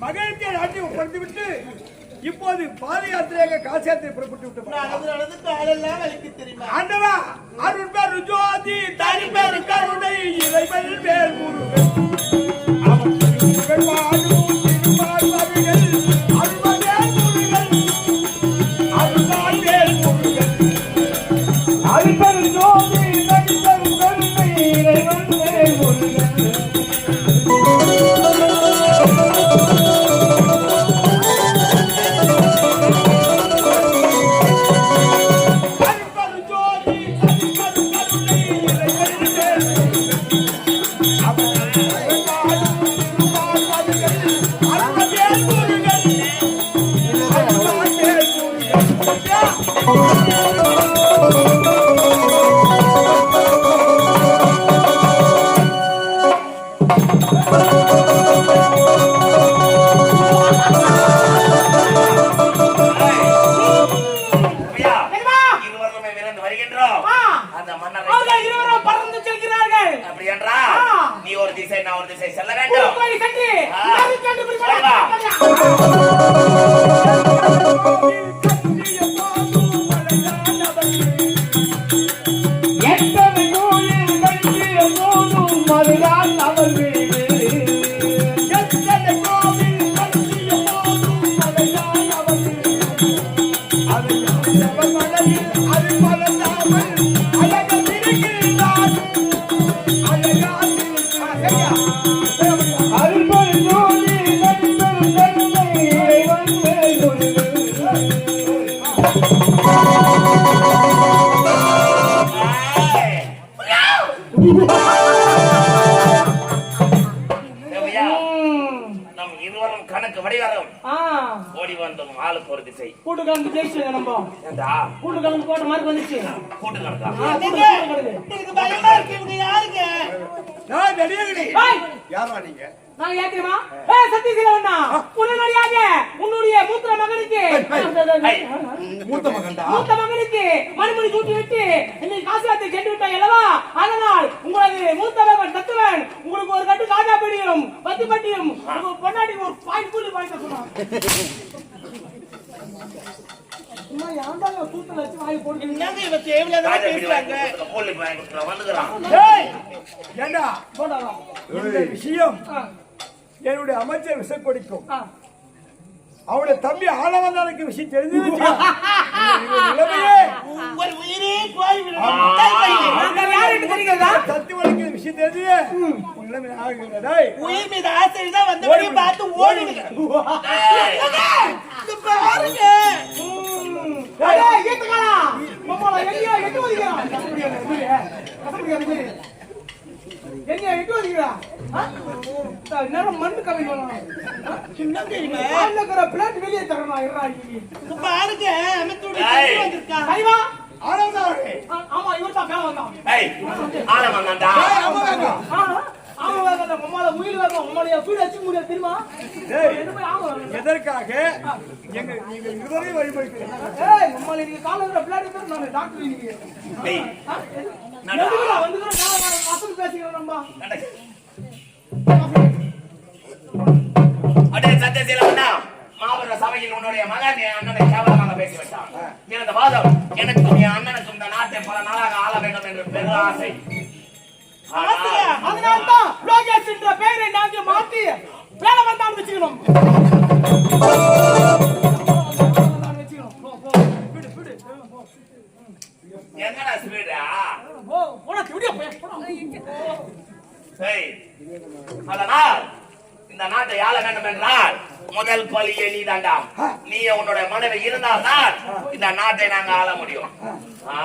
மகனுக்கு நாட்டி ஒப்படைத்து விட்டு இப்போது பாத யாத்திரையாக காசி யாத்திரை புறப்பட்டு விட்டு ஆண்டவா அருள் பெரு ஜோதி தனி பெரு கருணை இறைவன் பேர் முருகன் இருவரும் கணக்கு வடிவரும். ஆ. ஓடி வந்தோம் ஆளுக்கு ஒரு திசை. கூட்டு கலந்து ஜெயிச்சு நம்ம. ஏண்டா? கூட்டு கலந்து போட்ட மாதிரி வந்துச்சு. கூட்டு கணக்கா. எனக்கு பயமா இருக்கு இவங்க யாருங்க? நான் ஏய், யாரா நீங்க? நான் ஏத்துறமா ஏய் சத்தியசீலவண்ணா உடனடியாக உன்னுடைய மூத்த மகனுக்கு. மூத்த மகன்டா? மூத்த மகனுக்கு மறுமொழி சூட்டி விட்டு இன்னைக்கு காசுவாத்தை சென்று விட்டாய் அல்லவா? அதனால் உங்களது மூத்த மகன் தத்துவன் உங்களுக்கு ஒரு கட்டு காஜா பட்டியும் பத்து பட்டியும் பொன்னாடி ஒரு பாயிண்ட் கூலி பாயிண்ட் விஷயம்? என்னுடைய அமைச்சர் விசைப்படிக்கும் ஆ. அவனுடைய தம்பி ஆளவந்தானுக்கு விஷயம் தெரிஞ்சு தத்து வலிக்கிற விஷயம் தெரிஞ்சு உயிர் மீது ஆசை தான் வந்தபடி பார்த்து ஓடிடுங்க பாருங்க எங்கேயோ எட்டு? இந்த நேரம் மண்ணு. ஆ? என்ன தெரியுமா? இருக்கிற பிளேட் வெளியே தரணும், இன்னைக்கு. இது பாருங்க வந்திருக்கா. ஆ, ஆமா, இவர்தான் மேல வந்தான். ஏய் ஆள வந்தான்டா. ஏய் அம்மா ஆ, ஆமா, வேகத்தை, மம்மாளா, உயிர் வேகம், மம்மாளைய வீடு அடிச்சுக்க முடியாது, தெரியுமா? எதற்காக? எங்க இருவரையும் ஏய், மம்மாளை, இன்னைக்கு காலையில பிளேட் எடுத்து நான் டாக்டர். அடே சத்தியசீலவண்ணா, மாபெரும் சபையில் உன்னுடைய மகன் என் அண்ணனை கேவலமாக பேசிவிட்டான். எனது வாதம் எனக்கும் என் அண்ணனுக்கும் இந்த நாட்டை பல நாளாக ஆள வேண்டும் என்று பெரு ஆசை. அதனால்தான் லோகேஷ் என்ற பெயரை நாங்க மாத்தி வேலை வந்தான் வச்சுக்கணும் வச்சுக்கணும். நீ உன்னோட மனைவி இருந்தால்தான் இந்த நாட்டை நாங்க ஆள முடியும். ஆ,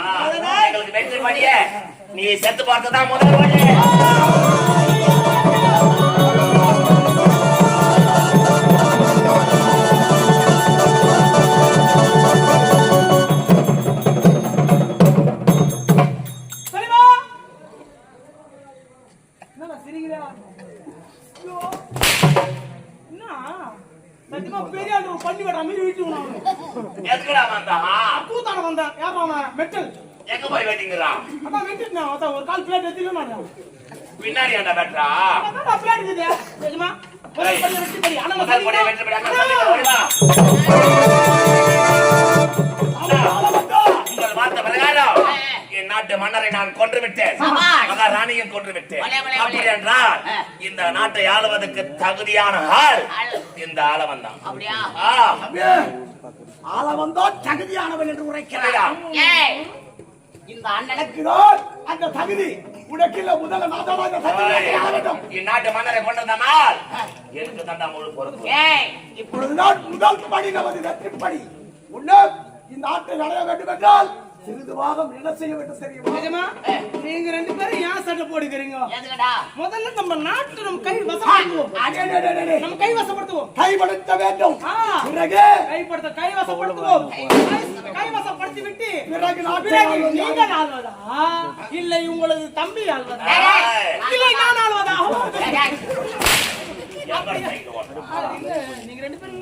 எங்களுக்கு வெற்றி படிய. நீ செத்து பார்த்ததான் முதல் வழி. சிரிக்கிறா? சத்தியமா பெரிய ஆளு பண்ணி விடுற மாதிரி வீட்டுக்கு நான் எதுக்குடா வந்தா? கூத்தான போய் வெட்டிங்கிறான் அதான் வெட்டிட்டு அதான் ஒரு கால் பிளேட் எடுத்துட்டு நான் பின்னாடி என்ன வெட்டா அதான் நாட்டு மன்னரை நான் கொன்றுவிட்டேன். மகாராணியும் கொன்றுவிட்டேன். அப்படி என்றால் இந்த நாட்டை ஆளுவதற்கு தகுதியான ஆள் இந்த ஆளவன் தான். ஆளவந்தோ தகுதியானவன் என்று உரைக்கிறான் இந்த அண்ணனுக்குதோ அந்த தகுதி உனக்கு இல்ல முதல்ல நான் தான் இந்நாட்டு மன்னரை கொண்டதனால் எனக்கு தண்டா முழு பொறுப்பு. இப்பொழுதுதான் முதல் படி நமது வெற்றி படி. உன்ன இந்த ஆட்டை நடைய வேண்டும் என்றால் சிறிது பாகம் என்ன நீங்க ரெண்டு பேரும் ஏன் சட்டை போடுக்கிறீங்க முதல்ல நம்ம நாட்டு நம்ம கை நம்ம கை வசப்படுத்துவோம். கைப்படுத்த விட்டு இல்லை உங்களது தம்பி ஆள்வதா? இல்லை நான் ஆள்வதா? நீங்க ரெண்டு பேரும்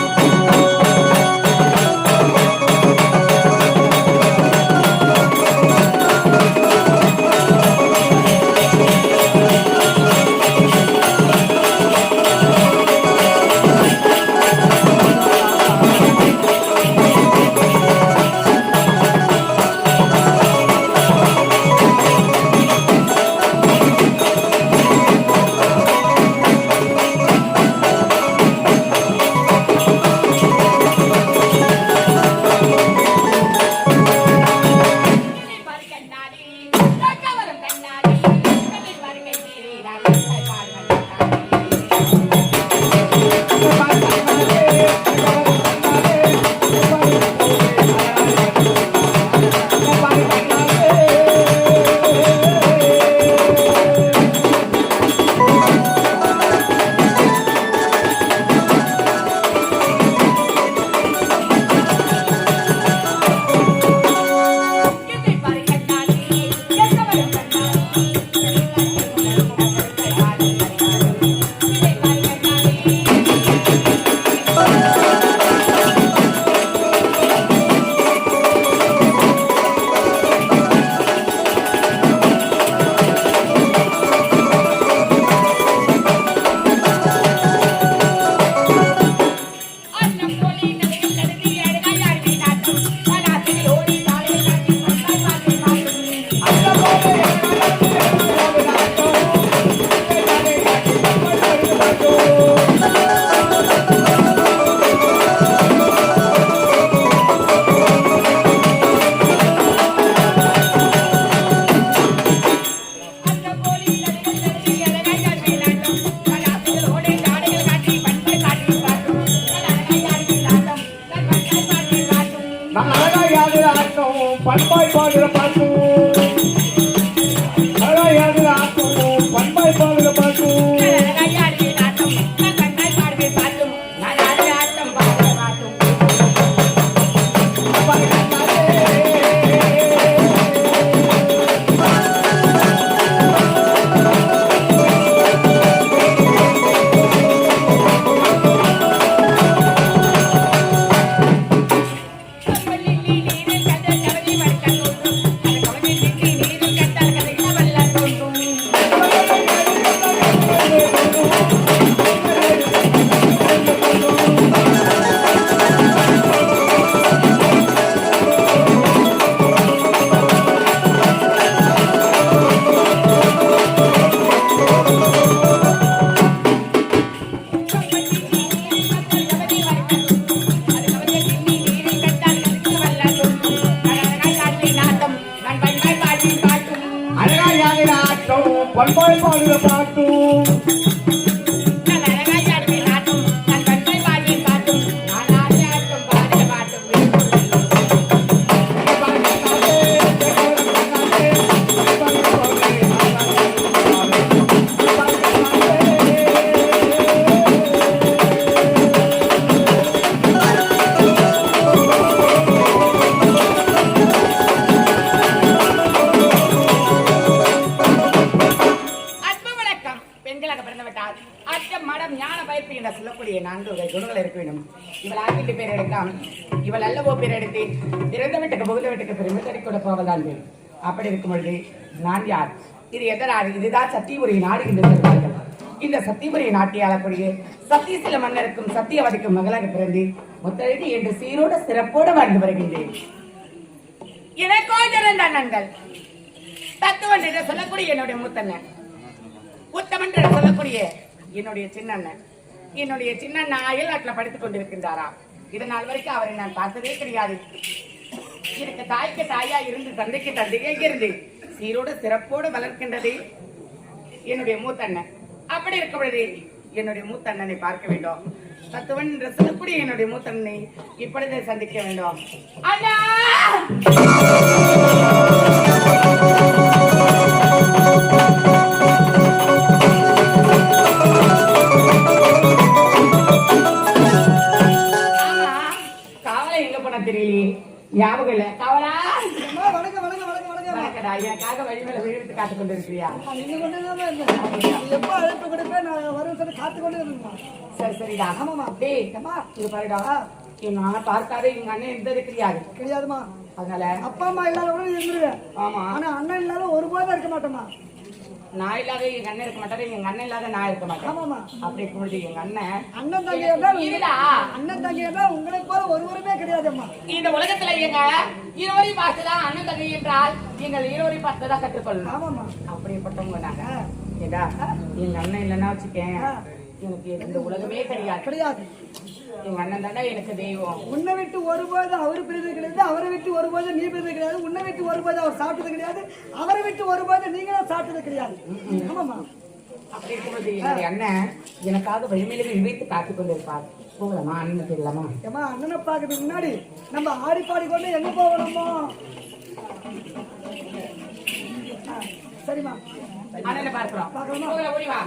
பண்பாய் பாடுகிற பாட்டும். இவள் அல்லவோ ஓப்பியர் எடுத்து பிறந்த வீட்டுக்கு புகுந்த வீட்டுக்கு பெருமை தடி கூட போவதான் அப்படி இருக்கும் பொழுது நான் யார்? இது எதனால் இதுதான் சத்தியபுரி நாடு என்று சொல்வார்கள். இந்த சத்தியபுரி நாட்டை ஆளக்கூடிய சத்தியசில மன்னருக்கும் சத்தியவதிக்கும் மகளாக பிறந்து முத்தழகி என்று சீரோட சிறப்போடு வாழ்ந்து வருகின்றேன். எனக்கோ இருந்த அண்ணன்கள் தத்துவன் என்று சொல்லக்கூடிய என்னுடைய மூத்தண்ணன் உத்தமன் என்று சொல்லக்கூடிய என்னுடைய சின்னண்ணன் என்னுடைய சின்னண்ணா அயல்நாட்டில் படித்துக் கொண்டிருக்கின்றாரா இதனால் வரைக்கும் அவரை நான் பார்த்ததே கிடையாது. எனக்கு தாய்க்கு தாயா இருந்து தந்தைக்கு தந்தையே இருந்து சீரோடு சிறப்போடு வளர்க்கின்றது என்னுடைய மூத்தண்ணன் அப்படி இருக்க பொழுது என்னுடைய மூத்தண்ணனை பார்க்க வேண்டும். தத்துவன் என்று சொல்லக்கூடிய என்னுடைய மூத்தண்ணனை இப்பொழுதே சந்திக்க வேண்டும். அண்ணா! ஞாபகம் இல்ல. காவலா. வணக்கடா. எனக்காக வழி மேல விழுந்து காத்து கொண்டு இருக்கிறியா எப்போ அழைப்பு கொடுப்பேன் நான் சொல்லி காத்து கொண்டு இருந்தேன் சரி சரிடா. ஆமாமா டேய் இது பாருடா. எங்க அண்ணன் பார்த்தாரு எங்க அண்ணன் எந்த இருக்கிறியாது கிடையாதுமா அதனால? அப்பா அம்மா இல்லாத கூட இருந்துருவேன் ஆமா. ஆனா அண்ணன் இல்லாத ஒரு போதும் இருக்க மாட்டேமா நான் இல்லாத எங்க அண்ணன் இருக்க மாட்டாரு எங்க அண்ணன் இல்லாத நான் இருக்க மாட்டேன். ஆமாமா அப்படி இருக்கும்போது எங்க அண்ணன் அண்ணன் தங்கி இருந்தா இருடா. அண்ணன் தங்கி இருந்தா உங்களை போல ஒருவருமே கிடையாதும்மா. இந்த உலகத்துல எங்க இருவரையும் பார்த்துதான் அண்ணன் தங்கை என்றால் எங்கள் இருவரையும் பார்த்துதான் கற்றுக்கொள்ளணும் ஆமாமா அப்படிப்பட்டவங்க நாங்க. ஏடா எங்க அண்ணன் இல்லைன்னா வச்சுக்கேன். எனக்கு இந்த உலகமே கிடையாது. கிடையாது. எங்க அண்ணன் தாண்டா எனக்கு தெய்வம். உன்னை விட்டு ஒருபோது அவர் பிரிந்தது கிடையாது அவரை விட்டு ஒருபோது நீ பிரிந்தது கிடையாது உன்னை விட்டு ஒருபோது அவர் சாப்பிட்டது கிடையாது அவரை விட்டு ஒருபோது நீங்களும் சாப்பிட்டது கிடையாது. ஆமாமா அப்படி இருக்கும்போது என்னுடைய அண்ணன் எனக்காக வழிமையில விழித்து காத்துக் கொண்டிருப்பார். போகலாமா? அண்ணன் தெரியலாமா ஏமா அண்ணனை பார்க்கறதுக்கு முன்னாடி நம்ம ஆடி பாடி கொண்டு எங்க போகணுமோ? சரிம்மா. அண்ணனை பார்க்கிறோம். போகலாம், ஓடி வா.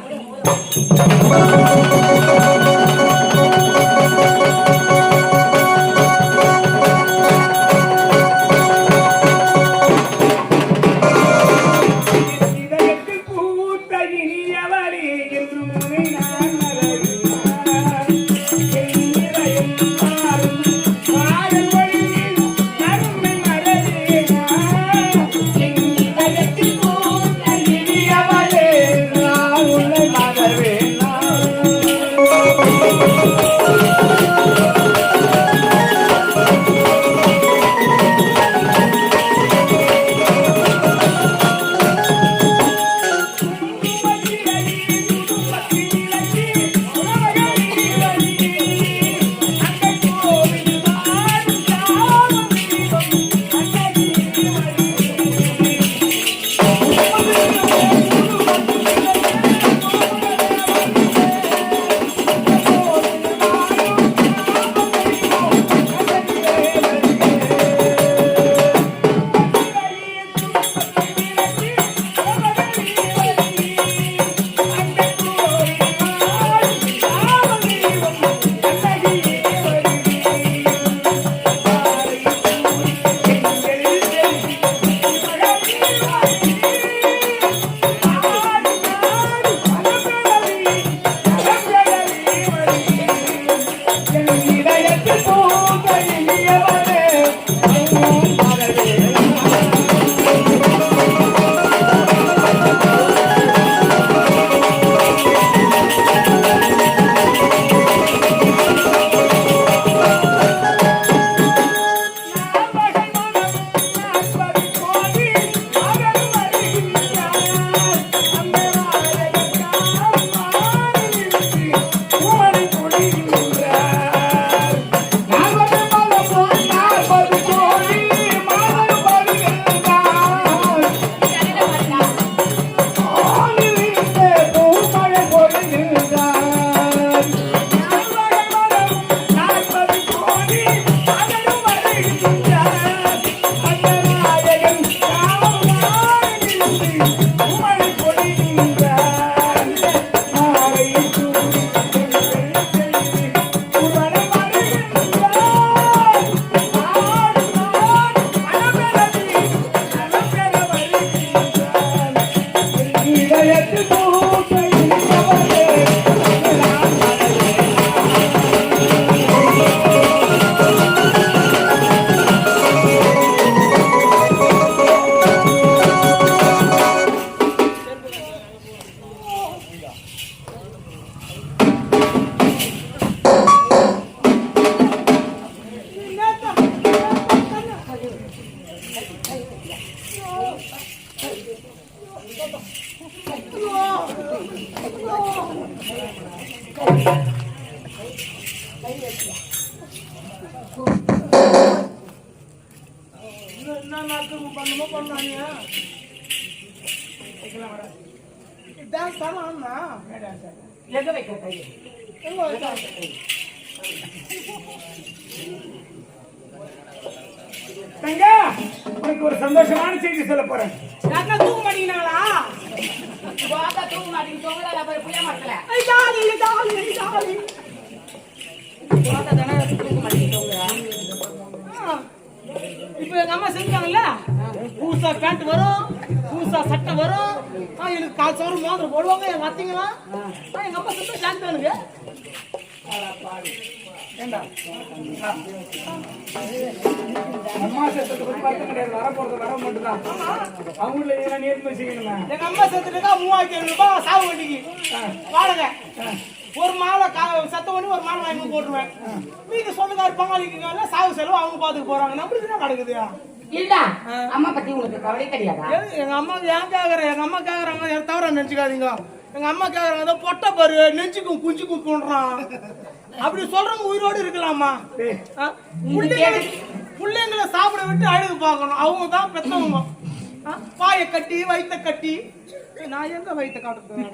என்ன நாக்கு பண்ணுமோ பண்ணாங்க டான்ஸ் பண்ணா எங்க வைக்க கை தங்க உனக்கு ஒரு சந்தோஷமான செய்தி சொல்ல போறேன். தூங்க மாட்டீங்களா மாட்டீங்களாங்களா தூங்க மாட்டேங்க தூங்கல போய் புளிய மாட்டல ஜாலி ஜாலி ஜாலி போக தானே தூங்க மாட்டேங்க தூங்குறா இப்போ எங்க அம்மா செஞ்சாங்கல்ல? புதுசா பேண்ட் வரும் புதுசா சட்டை வரும். எனக்கு கால் சவரம் மோதிரம் போடுவாங்க எங்க அத்தைங்களாம் ஆ, எங்க அம்மா சுத்தம் சாந்தி எனக்கு அம்மா சத்தத்தை பத்தி பார்க்க கிடையாது வர போறது வர மட்டும்தான். அவங்கள என்ன நேர்மை செய்யணுமா? எங்க அம்மா செத்துட்டுக்கா மூவாயிரத்தி ஐநூறு ரூபாய் சாவு வண்டிக்கு வாடகை. ஒரு மாலை கா சத்த பண்ணி ஒரு மாலை வாங்கி போட்டுருவேன். மீதி சொந்தக்கார பங்காளிக்கு சாவு செலவு அவங்க பாத்துக்க போறாங்க. நம்மளுக்கு என்ன நடக்குது? இல்ல. அம்மா பத்தி உங்களுக்கு கவலை கிடையாதா? எது- எங்க அம்மா ஏன் கேக்குறேன் எங்க அம்மா கேக்குறாங்க தவிர நினைச்சுக்காதீங்க. எங்க அம்மா கேக்குறாங்க பொட்டை பாரு நெஞ்சுக்கும் குஞ்சுக்கும் தோன்றான். அப்படி சொல்றவங்க உயிரோடு இருக்கலாமா? பிள்ளைங்களை சாப்பிட விட்டு அழுகு பார்க்கணும். அவங்க தான் பெத்தவங்க? வாயை கட்டி வயித்த கட்டி. நான் எங்க வயித்த காட்டுறது?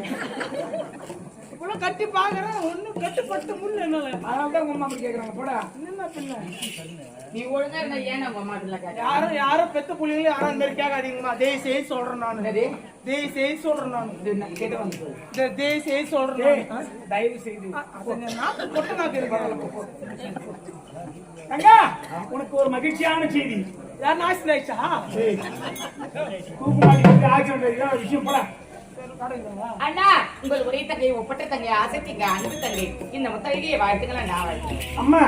இவ்வளவு கட்டி பாக்குறேன். ஒண்ணு கட்டுப்பட்டு முள்ள என்னால. அதனால தான் உங்க அம்மா அப்படி கேக்குறாங்க. போடா. என்ன பின்ன? நீ ஒழுங்கா இருந்தா ஏன் உங்க அம்மா அப்படிலாம் யாரும் யாரும் பெத்த புள்ளைங்களும் யாரும் அந்த மாதிரி கேட்காதீங்கம்மா. தயவு செய்து சொல்றேன் நான்? தயவு செய்து சொல்றேன் நான். கேட்டு வந்து. இந்த தயவு செய்து சொல்றேன். தயவு செய்து இந்த நாக்கு கொட்ட இருக்கு. தங்கா! உனக்கு ஒரு மகிழ்ச்சியான செய்தி. யார் நாசி ஆயிடுச்சா தூக்கு மாட்டி ஆக்சிடென்ட் விஷயம் போடா. அண்ணா உங்கள் ஒரே தங்கை ஒப்பற்ற தங்கை ஆசைத்திங்க அன்பு தங்கை இந்த முத்தகையை வாழ்த்துக்களை நான் வாழ்த்துக்கிறேன். அம்மா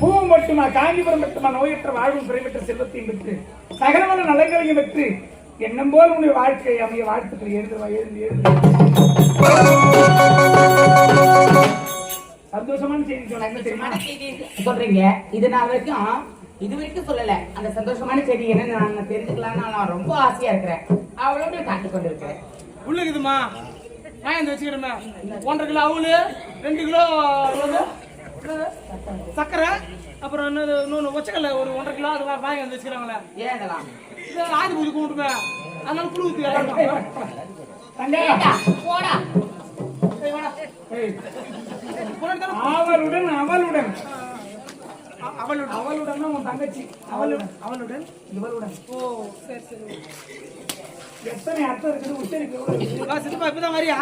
பூவும் மட்டுமா காஞ்சிபுரம் மட்டுமா நோயற்ற வாழ்வும் பெருமிட்ட செல்வத்தையும் பெற்று சகலவன நலங்களையும் பெற்று எண்ணம் போல் உன்னுடைய வாழ்க்கை அமைய வாழ்த்துக்கள். எழுதுவா எழுது எழுது சந்தோஷமான செய்தி செய்தி சொல்றீங்க. இது நான் வரைக்கும் இது வரைக்கும் சொல்லல. அந்த சந்தோஷமான செய்தி என்னன்னு நான் தெரிஞ்சுக்கலாம்னு நான் ரொம்ப ஆசையா இருக்கிறேன். அவளோட காட்டிக் கொண்டிருக்கிறேன். உள்ளுக்குதுமா இந்த வச்சுக்கிறேன் ஒன்றரை கிலோ அவலு ரெண்டு கிலோ? சர்க்கரை அப்புறம் என்னது இன்னொன்று ஒச்சக்கல்ல ஒரு ஒன்றரை கிலோ அது வாங்கி வந்து வச்சுக்கிறாங்களே. இதெல்லாம் இது ஆதி பூஜை கும்பிட்டுமே. அதனால புழு ஊற்றி அவளுடன் அவளுடன். அவளுடன். அவளுடன் உன் தங்கச்சி. அவளுடன். அவளுடன்? இவளுடன். ஓ சரி சரி. எத்தனை அர்த்தம் இருக்குது உச்சரிக்க வா சித்தப்பா இப்பதான் வரியா?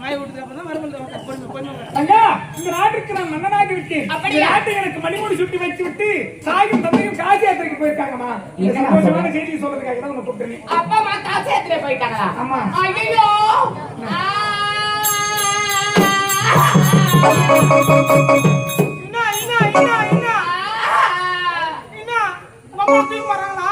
மாய விட்டுட்டு அப்பதான் மறுபடியும் கொஞ்சம் கொஞ்சம் ஐயா இந்த நாட்டுக்கு நான் மன்னனாகி விட்டேன். இந்த? நாட்டை எனக்கு மணிமூடி சுட்டி வச்சு விட்டு தாயும் தந்தையும் காசி யாத்திரைக்கு போயிருக்காங்கம்மா. இந்த சந்தோஷமான சொல்றதுக்காக தான் உன்னை கூப்பிட்டுருக்கேன் அப்பா அம்மா காசு போயிட்டாங்களா ஆமா. ஐயோ என்ன என்ன என்ன என்ன என்ன உங்க அம்மா தூக்கி வராங்களா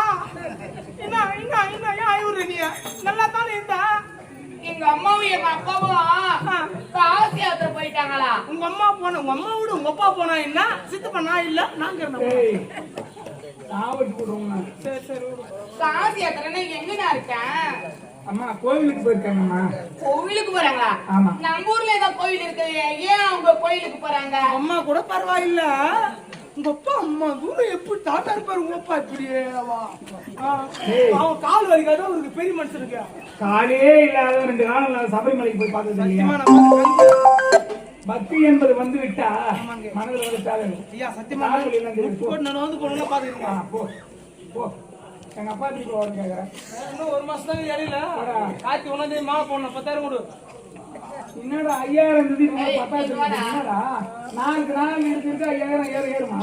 உங்க அம்மா போன உங்க அம்மா விடு உங்க அப்பா போனா என்ன? சித்தப்பா நான் இல்ல. நாங்க சரி சரி. காசு யாத்திரைன்னா எங்கண்ணா இருக்கேன்? அம்மா கோவிலுக்கு போயிருக்காங்கம்மா. கோவிலுக்கு போறாங்களா? ஆமா. நம்ம ஊர்ல ஏதோ கோவில் இருக்கு. ஏன் அவங்க கோவிலுக்கு போறாங்க? அம்மா கூட பரவாயில்ல. உங்க அப்பா அம்மா தூரம் எப்படி தாத்தா இருப்பாரு? உங்க அப்பா இப்படியே அவன் கால் வலிக்காத அவருக்கு பெரிய மனுஷனுக்கு காலே இல்லாத ரெண்டு இல்லாத சபரிமலைக்கு போய் பார்த்தது பக்தி என்பது வந்து விட்டா மனதில் வந்துட்டாலே ஐயா சத்தியமா. நான் வந்து போனா ஆ, பாத்துருக்கேன் போ. போ. எங்க அப்பா திருப்பி போவான்னு கேக்குறேன் இன்னும் ஒரு மாசம் தான் இடையில. காய்ச்சி ஒன்னாந்தேதி மாலை போடணும். பத்தாயிரம் கொடு. என்னடா ஐயாயிரம் இங்க வாடா. என்னடா? நாளுக்கு நாள் இருக்கு இருக்கு ஐயாயிரம் ஏறு ஏறுமா?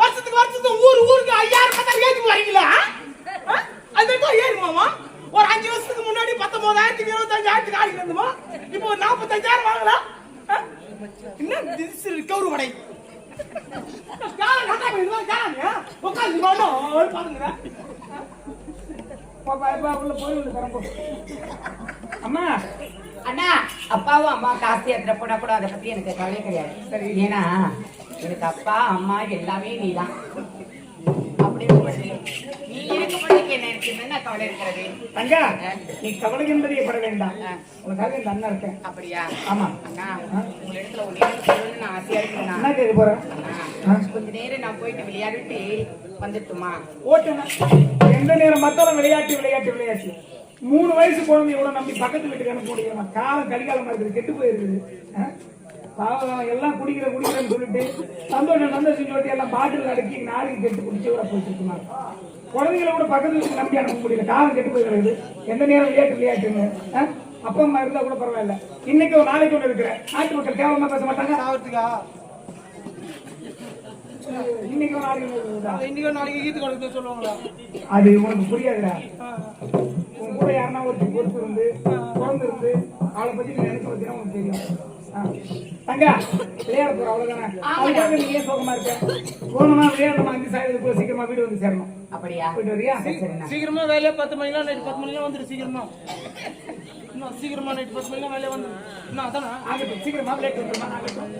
வருஷத்துக்கு வருஷத்துக்கு ஊர் ஊருக்கு ஐயாயிரம் பத்தாயிரம் ஏற்றி வரீங்களா ஆ? அது ஏறுமாமா ஒரு அஞ்சு வருஷத்துக்கு முன்னாடி பத்தொன்பதாயிரத்துக்கு இருபத்தஞ்சாயிரத்துக்கு ஆடிட்டு இருந்தோமா? இப்போ ஒரு நாற்பத்தஞ்சாயிரம் வாங்கலாம்? என்ன திஸ் கௌரு வடை? யாரை கட்டா போயிடுவா யாருங்க உட்காந்து பாருங்க. பாப்பா எப்பா உள்ள போய் அம்மா. அண்ணா அப்பாவும் அம்மா காசு யாத்திரை போனா கூட அதை பத்தி எனக்கு கவலை கிடையாது. ஏன்னா எனக்கு அப்பா அம்மா எல்லாமே நீதான். அப்படி இருக்கும்போது, நீ என்ன எனக்கு என்ன கவலை இருக்கிறது? தங்கா நீ கவலை என்பதே பட வேண்டாம். உனக்காக இந்த அண்ணா இருக்கேன். அப்படியா? ஆமா. அண்ணா உங்களிடத்துல ஒண்ணு சொல்லணும்னு நான் ஆசையா இருக்கேன் என்ன கேட்க போறேன் கொஞ்ச நேரம் நான் போயிட்டு விளையாடிட்டு வந்துட்டுமா? ஓட்டுங்க எந்த நேரம் மத்தாலும் விளையாட்டு விளையாட்டு விளையாட்டு. மூணு வயசு குழந்தைய கூட நம்பி பக்கத்து வீட்டுக்கு அனுப்ப முடியல காலம் கடிகாலமா இருக்குது கெட்டு போயிருக்குது? பாவம் எல்லாம் குடிக்கிற குடிக்கிறேன்னு சொல்லிட்டு சந்தோஷம் சந்தோஷம் சொல்லிட்டு எல்லாம் பாட்டில் அடக்கி நாளைக்கு கெட்டு குடிச்சு விட போயிட்டு குழந்தைகளை கூட பக்கத்து வீட்டுக்கு நம்பி அனுப்ப முடியல. காலம் கெட்டு போயிருக்குது எந்த நேரம் விளையாட்டு விளையாட்டுன்னு? அப்பா அம்மா இருந்தா கூட பரவாயில்ல. இன்னைக்கு ஒரு நாளைக்கு ஒன்று இருக்கிற நாட்டு மக்கள் கேவலமா பேச மாட்டாங்க. இன்னைக்கு ஒரு நாளைக்கு ஒண்ணு? இன்னைக்கு நாளைக்கு ஈத்து கொடுக்க சொல்லுவாங்களா? அது உனக்கு புரியாதுடா. உன் கூட யாருன்னா ஒரு பொறுப்பு இருந்து குழந்தை இருந்து அவளை பத்தி நினைக்க வச்சுனா உனக்கு தெரியும். தங்கா விளையாட போற அவ்வளவுதானே? அதுக்காக நீ ஏன் சோகமா இருக்க. போனோமா விளையாடணுமா? அஞ்சு சாயத்துக்குள்ள சீக்கிரமா வீடு வந்து சேரணும். அப்படியா? போயிட்டு வரியா? சீக்கிரமா வேலையா பத்து மணிலாம் நைட்டு பத்து மணிலாம் வந்துடு சீக்கிரமா. இன்னும் சீக்கிரமா நைட்டு பத்து மணிலாம் வேலையா வந்து இன்னும் அதானா? ஆகட்டும் சீக்கிரமா விளையாட்டு வந்துருமா ஆகட்டும்.